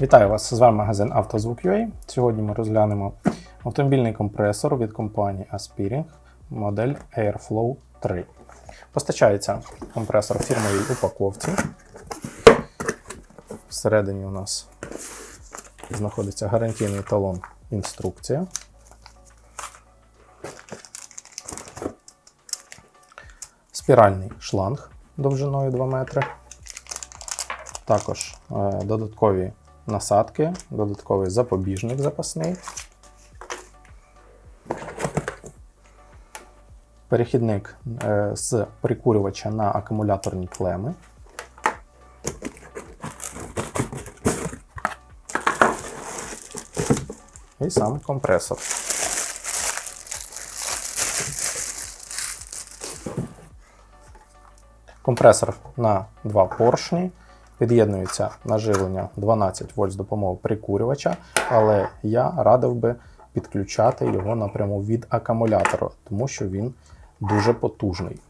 Вітаю вас! З вами магазин «Автозвук.UA». Сьогодні ми розглянемо автомобільний компресор від компанії Aspiring модель Airflow 3. Постачається компресор в фірмовій упаковці. Всередині у нас знаходиться гарантійний талон інструкція. Спіральний шланг довжиною 2 метри. Також е, додаткові насадки, додатковий запобіжник запасний. Перехідник е, з прикурювача на акумуляторні клеми. І сам компресор. Компресор на два поршні. Під'єднується на живлення 12 вольт з допомогою прикурювача, але я радив би підключати його напряму від акумулятора, тому що він дуже потужний.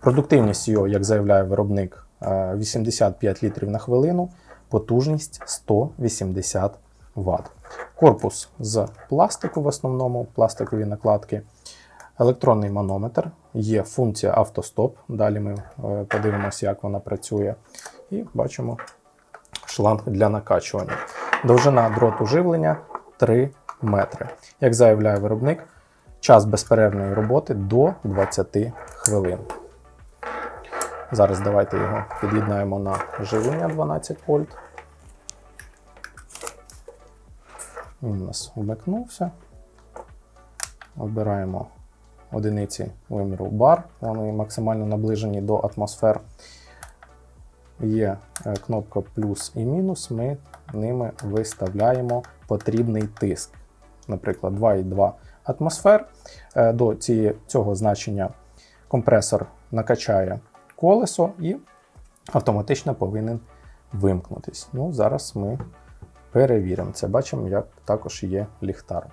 Продуктивність його, як заявляє виробник, е, 85 літрів на хвилину, потужність 180 Вт. Корпус з пластику, в основному пластикові накладки. Електронний манометр, є функція автостоп. Далі ми е, подивимося, як вона працює. І бачимо шланг для накачування. Довжина дроту живлення 3 метри. Як заявляє виробник, час безперервної роботи до 20 хвилин. Зараз давайте його під'єднаємо на живлення 12 вольт. Він у нас вмикнувся. Обираємо одиниці виміру бар, вони максимально наближені до атмосфер. Є е, кнопка плюс і мінус, ми ними виставляємо потрібний тиск. Наприклад, 2,2 атмосфер. Е, До цього значення компресор накачає колесо і автоматично повинен вимкнутись. Ну, Зараз ми перевіримо це. Бачимо, як також є ліхтар.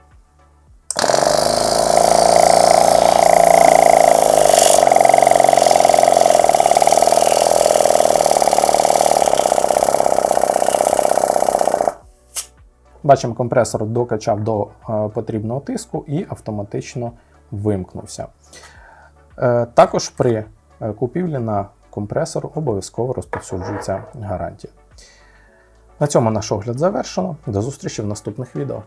Бачимо, компресор докачав до е, потрібного тиску і автоматично вимкнувся. Е, також при е, купівлі на компресор обов'язково розповсюджується гарантія. На цьому наш огляд завершено. До зустрічі в наступних відео.